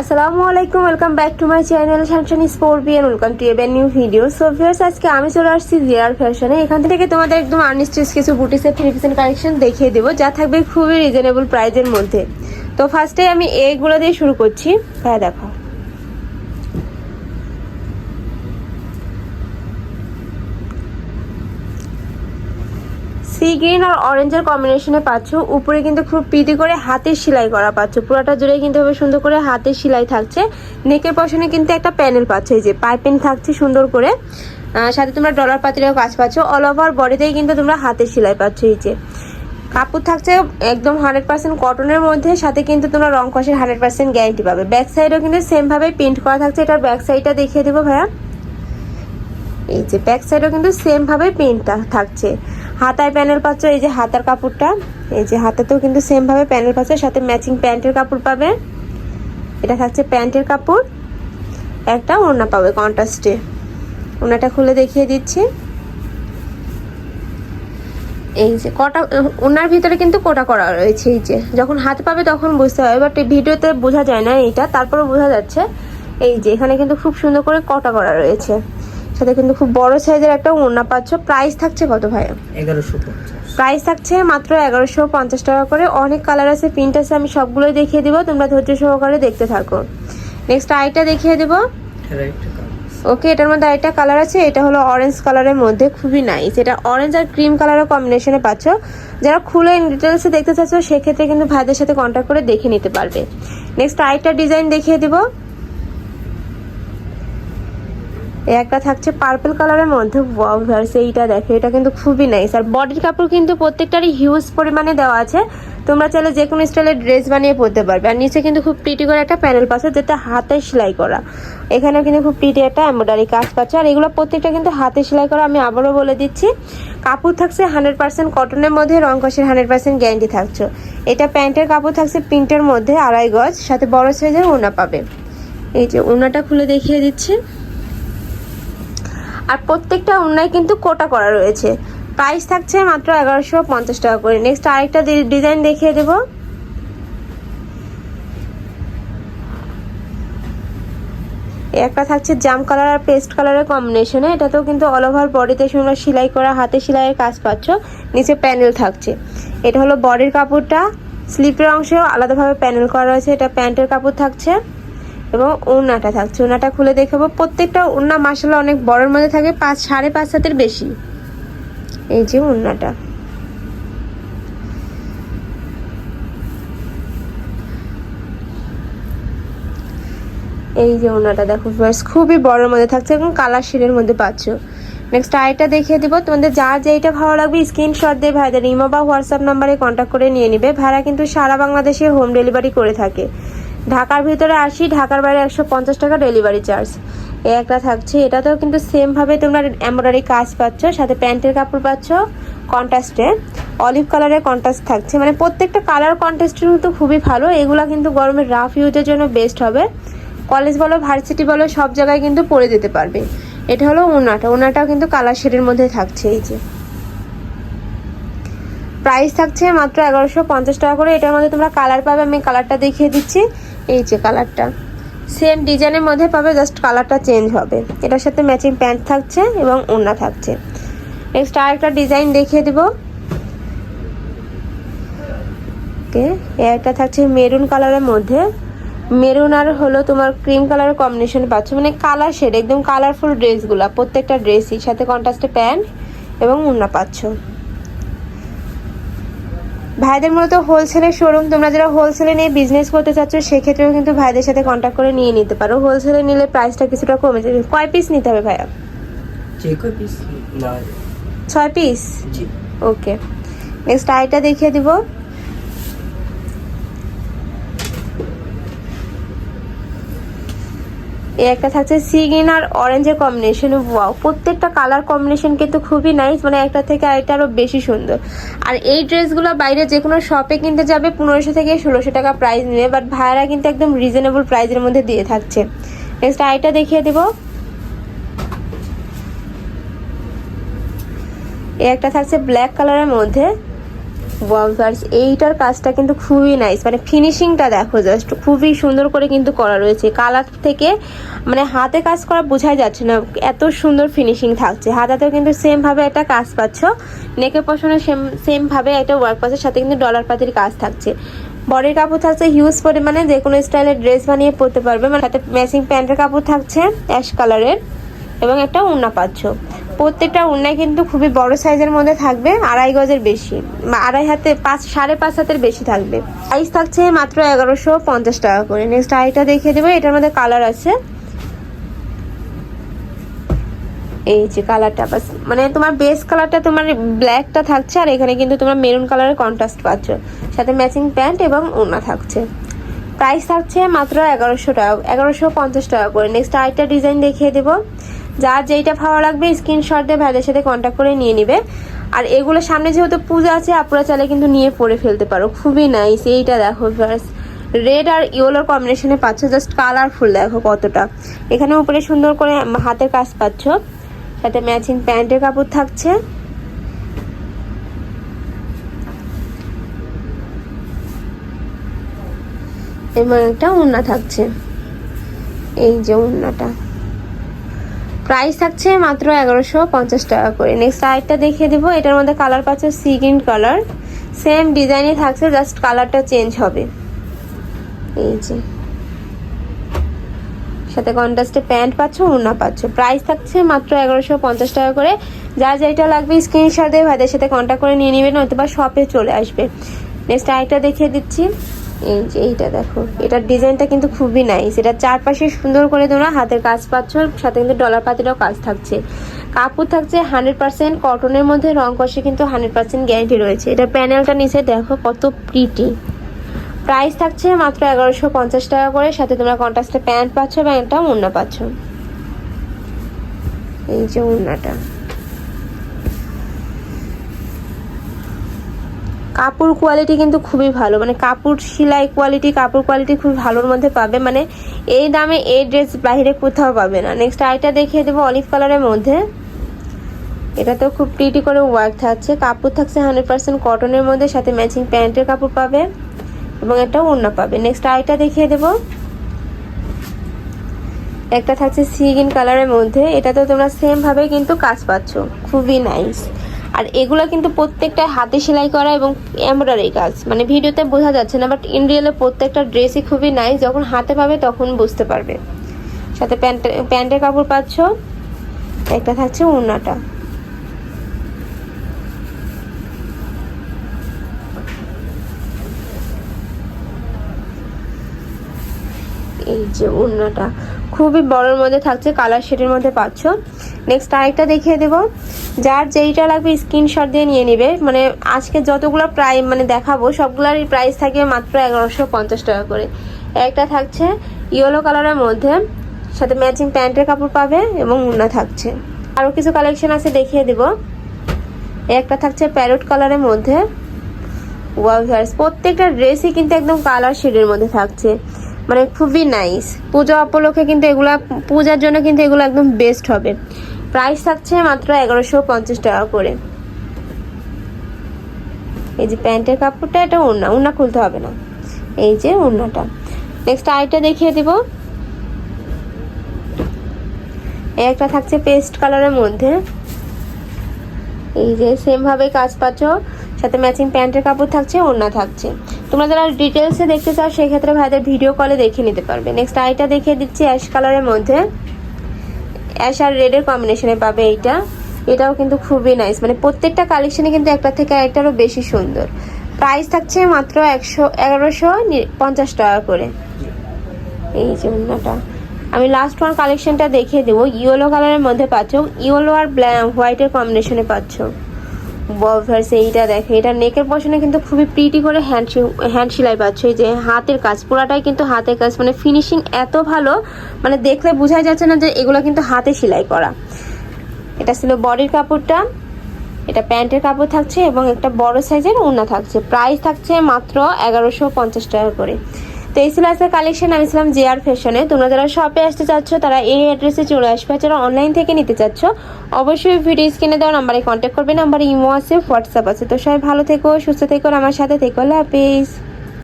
আসসালামু আলাইকুম welcome back to my channel শানশানি স্পোর্পিয়ান welcome to even new video so viewers আজকে আমি চলে আসছি জিয়ার ফ্যাশনে এখান থেকে তোমাদের একদম আনস্টিচ কিছু বুটিসের থ্রি পিসের কালেকশন দেখিয়ে দেবো। যা থাকবে খুবই রিজনেবল প্রাইজের মধ্যে। তো ফার্স্টে আমি এইগুলো দিয়ে শুরু করছি। হ্যাঁ দেখো। সি গ্রিন আর অরেঞ্জের কম্বিনেশনে পাচ্ছ। উপরে কিন্তু খুব প্রীতি করে হাতের সেলাই করা পাচ্ছ। পুরোটা জুড়ে কিন্তু হবে সুন্দর করে হাতের সেলাই থাকছে। নেকের পশনে কিন্তু একটা প্যানেল পাচ্ছ, এই যে পাইপিং থাকছে সুন্দর করে। সাথে তোমরা ডলার পাতিরেও কাজ পাচ্ছ। অল ওভার বডিতেই কিন্তু তোমরা হাতের সেলাই পাচ্ছ, এই যে। কাপড় থাকছে একদম হান্ড্রেড পার্সেন্ট কটনের মধ্যে, সাথে কিন্তু তোমরা রং কষের হান্ড্রেড পার্সেন্ট গ্যারান্টি পাবে। ব্যাক সাইডও কিন্তু সেম ভাবে প্রিন্ট করা থাকছে। এটার ব্যাক সাইডটা দেখিয়ে দেবো ভাইয়া। এই যে ব্যাক সাইডও কিন্তু সেম ভাবে প্রিন্টটা থাকছে। হাতায় প্যানেল পাচ্ছ, এই যে হাতার কাপড়টা। এই যে হাতাতেও কিন্তু সেম ভাবে প্যানেল পাচ্ছ, সাথে ম্যাচিং প্যান্টের কাপড় পাবে। এটা থাকছে প্যান্টের কাপড়। একটা ওড়না পাবে কন্ট্রাস্টে ওনাটা খুলে দেখিয়ে দিচ্ছি। এই যে কটা ওনার ভিতরে কিন্তু কোটা করা রয়েছে, এই যে। যখন হাত পাবে তখন বুঝতে হবে বাট ভিডিওতে বোঝা যায় না এইটা। তারপরে বোঝা যাচ্ছে, এই যে এখানে কিন্তু খুব সুন্দর করে কটা করা রয়েছে। সাথে কিন্তু খুব বড় সাইজের একটা ওড়না পাচ্ছ। প্রাইস থাকছে কত ভাই? এগারোশো প্রাইস থাকছে মাত্র এগারোশো পঞ্চাশ টাকা করে। অনেক কালার আছে প্রিন্ট আছে আমি সবগুলোই দেখিয়ে দিব। তোমরা ধৈর্য সহকারে দেখতে থাকো। নেক্সট আইটা দেখিয়ে দেবো। ওকে এটার মধ্যে আরেকটা কালার আছে। এটা হলো অরেঞ্জ কালারের মধ্যে খুবই নাইস এটা অরেঞ্জ আর ক্রিম কালারের কম্বিনেশনে পাচ্ছ। যারা খুলে ডিটেলসে দেখতে চাচ্ছ সেক্ষেত্রে কিন্তু ভাইদের সাথে কন্ট্যাক্ট করে দেখে নিতে পারবে। নেক্সট আরেকটা ডিজাইন দেখিয়ে দিব এই একটা থাকছে পার্পল কালারের মধ্যে এইটা দেখো, এটা কিন্তু খুবই নাইস আর বডির কাপড় কিন্তু প্রত্যেকটারই হিউজ পরিমাণে দেওয়া আছে। তোমরা চাইলে যে কোনো স্টাইলের ড্রেস বানিয়ে পরতে পারবে। আর নিচে কিন্তু খুব প্রিটি করে একটা প্যানেল পাচ্ছে যেটা হাতে সেলাই করা। এখানেও কিন্তু খুব প্রিটি একটা এমব্রয়ডারি কাজ পাচ্ছে। আর এগুলো প্রত্যেকটা কিন্তু হাতে সেলাই করা, আমি আবারও বলে দিচ্ছি। কাপড় থাকছে হান্ড্রেড পার্সেন্ট কটনের মধ্যে, রং কষের হান্ড্রেড পার্সেন্ট গ্যারান্টি থাকছে। এটা প্যান্টের কাপড় থাকছে প্রিন্টের মধ্যে, আড়াই গজ, সাথে বড় সাইজের ওনা পাবে। এই যে ওনাটা খুলে দেখিয়ে দিচ্ছি। আর প্রত্যেকটা উন্নয় কিন্তু কোটা করা রয়েছে। প্রাইস থাকছে মাত্র এগারোশো পঞ্চাশ টাকা করে। নেক্সট আরেকটা ডিজাইন দেখিয়ে দেবো। একটা থাকছে জাম কালার আর পেস্ট কালারের কম্বিনেশনে এটাতেও কিন্তু অল ওভার বডিতে সুন্দর সেলাই করা, হাতে সেলাইয়ের কাজ পাচ্ছ। নিচে প্যানেল থাকছে। এটা হলো বডির কাপড়টা। স্লিপের অংশেও আলাদাভাবে প্যানেল করা রয়েছে। এটা প্যান্টের কাপড় থাকছে। এবং ওড়নাটা থাকছে। ওড়নাটা খুলে দেখাবো। প্রত্যেকটা ওড়না মাসালা অনেক বড়ের মধ্যে থাকে, পাঁচ, সাড়ে পাঁচ হাতের বেশি। এই যে ওড়নাটা এই যে ওড়নাটা দেখো খুবই বড়ের মধ্যে থাকছে এবং কালার শেডের মধ্যে পাচ্ছ। নেক্সট আইটা দেখিয়ে দিব। তোমাদের যার যেইটা ভালো লাগবে স্ক্রিনশট দিয়ে ভাইদের ইমো বা হোয়াটসঅ্যাপ নাম্বারে কন্ট্যাক্ট করে নিয়ে নিবে। ভাইরা কিন্তু সারা বাংলাদেশে হোম ডেলিভারি করে থাকে। ঢাকার ভিতরে আসি, ঢাকার বাইরে একশো পঞ্চাশ টাকা ডেলিভারি চার্জ এ একটা থাকছে। এটাতেও কিন্তু সেম ভাবে তোমরা এমব্রয়ডারি কাজ পাচ্ছ, সাথে প্যান্টের কাপড় পাচ্ছ কন্ট্রাস্টে অলিভ কালারের কন্ট্রাস্ট থাকছে। মানে প্রত্যেকটা কালার কন্ট্রাস্টের কিন্তু খুবই ভালো। এগুলা কিন্তু গরমের রাফ ইউজের জন্য বেস্ট হবে। কলেজ বলো ভার্সিটি বলো, সব জায়গায় কিন্তু পরে যেতে পারবে। এটা হলো ওনাটা ওনাটাও কিন্তু কালার শেডের মধ্যে থাকছে, এই যে। প্রাইস থাকছে মাত্র এগারোশো পঞ্চাশ টাকা করে। এটার মধ্যে তোমরা কালার পাবে। আমি কালারটা দেখিয়ে দিচ্ছি। এই যে কালারটা। সেম ডিজাইনের মধ্যে পাবে জাস্ট কালারটা চেঞ্জ হবে। এটার সাথে ম্যাচিং প্যান্ট থাকছে এবং ওড়না থাকছে। নেক্সট আরেকটা ডিজাইন দেখিয়ে দেবো। একটা থাকছে মেরুন কালারের মধ্যে। মেরুন আর হলো তোমার ক্রিম কালারের কম্বিনেশন পাচ্ছ। মানে কালার শেড একদম কালারফুল ড্রেসগুলো প্রত্যেকটা ড্রেসই সাথে কন্ট্রাস্টে প্যান্ট এবং ওড়না পাচ্ছ। ভাইদের মূলত হোলসেলের শোরুম তোমরা যারা হোলসেলে নিয়ে বিজনেস করতে চাচ্ছ সেক্ষেত্রেও কিন্তু ভাইদের সাথে কন্ট্যাক্ট করে নিয়ে নিতে পারো। হোলসেলে নিলে প্রাইসটা কিছুটা কমে যাবে কয় পিস নিতে হবে ভাইয়া? ছয় পিস ওকে নেক্সট আইটা দেখিয়ে দিব। এই একটা থাকছে সি আর অরেঞ্জের কম্বিনেশন ওয়াও প্রত্যেকটা কালার কম্বিনেশন কিন্তু খুবই নাইস মানে একটা থেকে আরেকটা আরও বেশি সুন্দর। আর এই ড্রেসগুলো বাইরে যে কোনো শপে কিনতে যাবে, পনেরোশো থেকে ষোলোশো টাকা প্রাইস নেবে বাট ভাইয়ারা কিন্তু একদম রিজনেবল প্রাইসের মধ্যে দিয়ে থাকছে। নেক্সট আইটা দেখিয়ে দেবো। এই একটা থাকছে ব্ল্যাক কালারের মধ্যে। ওয়ালভার্স এইটার কাজটা কিন্তু খুবই নাইস মানে ফিনিশিংটা দেখো জাস্ট খুবই সুন্দর করে কিন্তু করা রয়েছে। কালার থেকে মানে হাতে কাজ করা বোঝাই যাচ্ছে না, এত সুন্দর ফিনিশিং থাকছে। হাতাতেও কিন্তু সেম ভাবে একটা কাজ পাচ্ছ। নেকের পশনে সেম সেম ভাবে একটা ওয়ার্ক পাসের সাথে কিন্তু ডলার পাতির কাজ থাকছে। বডির কাপড় থাকছে হিউজ পরিমাণে যে কোনো স্টাইলের ড্রেস বানিয়ে পরতে পারবে। মানে সাথে ম্যাচিং প্যান্টের কাপড় থাকছে অ্যাশ কালারের এবং একটা উন্না পাচ্ছ। প্রত্যেকটা উন্নায় কিন্তু খুবই বড় সাইজের মধ্যে থাকবে, আড়াই গজের বেশি আড়াই হাতে পাঁচ, সাড়ে পাঁচ হাতের বেশি থাকবে। প্রাইস থাকছে মাত্র এগারোশো পঞ্চাশ টাকা করে। নেক্সট আইটা দেখিয়ে দেবো, এটার মধ্যে কালার আছে। এই যে কালারটা বাস মানে তোমার বেস কালারটা তোমার ব্ল্যাকটা থাকছে, আর এখানে কিন্তু তোমার মেরুন কালারের কন্ট্রাস্ট পাচ্ছ। সাথে ম্যাচিং প্যান্ট এবং ওড়না থাকছে। প্রাইস থাকছে মাত্র এগারোশো টাকা, এগারোশো পঞ্চাশ টাকা করে। নেক্সট আরেকটা ডিজাইন দেখিয়ে দেবো। যার যেইটা ভালো লাগবে স্ক্রিনশট দিয়ে ভাইদের সাথে কন্ট্যাক্ট করে নিয়ে নিবে। আর এগুলো সামনে যেহেতু পূজা আছে আপনারা চাইলে কিন্তু নিয়ে পরে ফেলতে পারো। খুবই নাইস এইটা দেখো রেড আর ইয়েলোর কম্বিনেশনে পাচ্ছ জাস্ট কালারফুল দেখো কতটা। এখানে উপরে সুন্দর করে হাতের কাজ পাচ্ছ। সাথে ম্যাচিং প্যান্টের কাপড় থাকছে। এবং একটা উন্না থাকছে। এই যে উন্নাটা। প্রাইস থাকছে মাত্র এগারোশো পঞ্চাশ টাকা করে। নেক্সট আরেকটা দেখিয়ে দেবো। এটার মধ্যে কালার পাচ্ছ সি গ্রিন কালার সেম ডিজাইনই থাকছে জাস্ট কালারটা চেঞ্জ হবে। এই যে। সাথে কন্ট্রাস্টে প্যান্ট পাচ্ছ, ওড়না পাচ্ছ। প্রাইস থাকছে মাত্র এগারোশো পঞ্চাশ টাকা করে। যা যেটা লাগবে স্ক্রিনশট দিয়ে ভাইদের সাথে কন্ট্যাক্ট করে নিয়ে নেবেন অথবা শপে চলে আসবে। নেক্সট আরেকটা দেখিয়ে দিচ্ছি। এই যে এইটা দেখো। এটার ডিজাইনটা কিন্তু খুবই নাইস এটা চারপাশে সুন্দর করে তোমরা হাতের কাজ পাচ্ছ সাথে কিন্তু ডলার পাতিরও কাজ থাকছে। কাপড় থাকছে হান্ড্রেড পার্সেন্ট কটনের মধ্যে রং কষে কিন্তু হান্ড্রেড পার্সেন্ট গ্যারান্টি রয়েছে। এটা প্যানেলটা নিচে দেখো কত প্রিটি প্রাইস থাকছে মাত্র এগারোশো পঞ্চাশ টাকা করে। সাথে তোমরা কন্ট্রাস্টে প্যান্ট পাচ্ছ এবং একটা ওড়না পাচ্ছ। এই যে ওড়নাটা। কাপড় কোয়ালিটি কিন্তু খুবই ভালো। মানে কাপড় সেলাই কোয়ালিটি কাপড় কোয়ালিটি খুব ভালোর মধ্যে পাবে। মানে এই দামে এই ড্রেস বাইরে কোথাও পাবে না। নেক্সট আইটা দেখিয়ে দেবো অলিভ কালারের মধ্যে। এটা তো খুব প্রিটি করে ওয়ার্ক থাকছে। কাপড় থাকছে হান্ড্রেড পার্সেন্ট কটনের মধ্যে। সাথে ম্যাচিং প্যান্টের কাপড় পাবে এবং একটা ওড়না পাবে। নেক্সট আইটা দেখিয়ে দেবো। একটা থাকছে সিগিন কালারের মধ্যে। এটা তো তোমরা সেম ভাবে কিন্তু কাজ পাচ্ছ। খুবই নাইস আর এগুলো কিন্তু প্রত্যেকটা হাতে সেলাই করা এবং এমব্রয়ডারি কাজ। মানে ভিডিওতে বোঝা যাচ্ছে না বাট ইন রিয়েলে প্রত্যেকটা ড্রেসই খুবই নাইস যখন হাতে পাবে তখন বুঝতে পারবে। সাথে প্যান্ট, প্যান্টের কাপড় পাচ্ছ, একটা থাকছে ওড়নাটা। এই যে ওড়নাটা। খুবই বড়ের মধ্যে থাকছে কালার শেডের মধ্যে পাচ্ছ। নেক্সট আরেকটা দেখিয়ে দেব। যার যেইটা লাগবে স্ক্রিনশট দিয়ে নিয়ে নিবে। মানে আজকে যতগুলো প্রাই মানে দেখাবো, সবগুলোরই প্রাইস থাকবে মাত্র এগারোশো পঞ্চাশ টাকা করে। একটা থাকছে ইয়েলো কালারের মধ্যে। সাথে ম্যাচিং প্যান্টের কাপড় পাবে এবং উন্না থাকছে। আরও কিছু কালেকশন আছে দেখিয়ে দিব। একটা থাকছে প্যারট কালারের মধ্যে। ওয়াও ভিউয়ার্স প্রত্যেকটা ড্রেসই কিন্তু একদম কালার শেডের মধ্যে থাকছে। মানে খুবই নাইস পূজা উপলক্ষে কিন্তু এগুলা, পূজার জন্য কিন্তু এগুলো একদম বেস্ট হবে। প্রাইস থাকছে মাত্র এগারোশো পঞ্চাশ টাকা করে। এই যে প্যান্টের কাপড়টা, এটা ওড়না ওড়না খুলতে হবে না। এই যে ওড়নাটা। নেক্সট আইটা দেখিয়ে দিব। একটা থাকছে পেস্ট কালারের মধ্যে। এই যে সেম ভাবে কাজ পাচ্ছ। সাথে ম্যাচিং প্যান্টের কাপড় থাকছে, ওড়না থাকছে। তোমরা যারা ডিটেলসে দেখতে চাও সেই ক্ষেত্রে ভাইদের ভিডিও কলে দেখে নিতে পারবে। নেক্সট আইটা দেখিয়ে দিচ্ছি অ্যাশ কালারের মধ্যে। অ্যাশ আর রেডের কম্বিনেশনে পাবে এইটা। এটাও কিন্তু খুবই নাইস মানে প্রত্যেকটা কালেকশনে কিন্তু একটা থেকে একটারও বেশি সুন্দর। প্রাইস থাকছে মাত্র একশো, এগারোশো পঞ্চাশ টাকা করে। এই যে ওড়নাটা। আমি লাস্ট ওয়ান কালেকশনটা দেখিয়ে দেবো। ইয়েলো কালারের মধ্যে পাচ্ছ। ইয়েলো আর হোয়াইটের কম্বিনেশনে পাচ্ছ। বভার্স এইটা দেখো, এটা নেকের পশনে কিন্তু খুবই প্রিটি করে হ্যান্ড হ্যান্ড সেলাই পাচ্ছ। এই যে হাতের কাজ, পুরাটাই কিন্তু হাতের কাজ। মানে ফিনিশিং এত ভালো মানে দেখলে বোঝাই যাচ্ছে না যে এগুলো কিন্তু হাতে সেলাই করা। এটা ছিল বডির কাপড়টা, এটা প্যান্টের কাপড় থাকছে এবং একটা বড় সাইজের ওড়না থাকছে। প্রাইস থাকছে মাত্র এগারোশো পঞ্চাশ টাকা করে। তো এই ছিল আজকের কালেকশন আমি ছিলাম জে আর ফ্যাশনে তোমরা যারা শপে আসতে চাচ্ছ, তারা এই অ্যাড্রেসে চলে আসবে। যারা অনলাইন থেকে নিতে চাচ্ছ, অবশ্যই ভিডিও স্ক্রিনে দেওয়া নাম্বারে কন্ট্যাক্ট করবে। নাম্বারে ইমো আছে হোয়াটসঅ্যাপ আছে। তো সবাই ভালো থেকো, সুস্থ থেকো আমার সাথে থেকো। আল্লাহ হাফিজ।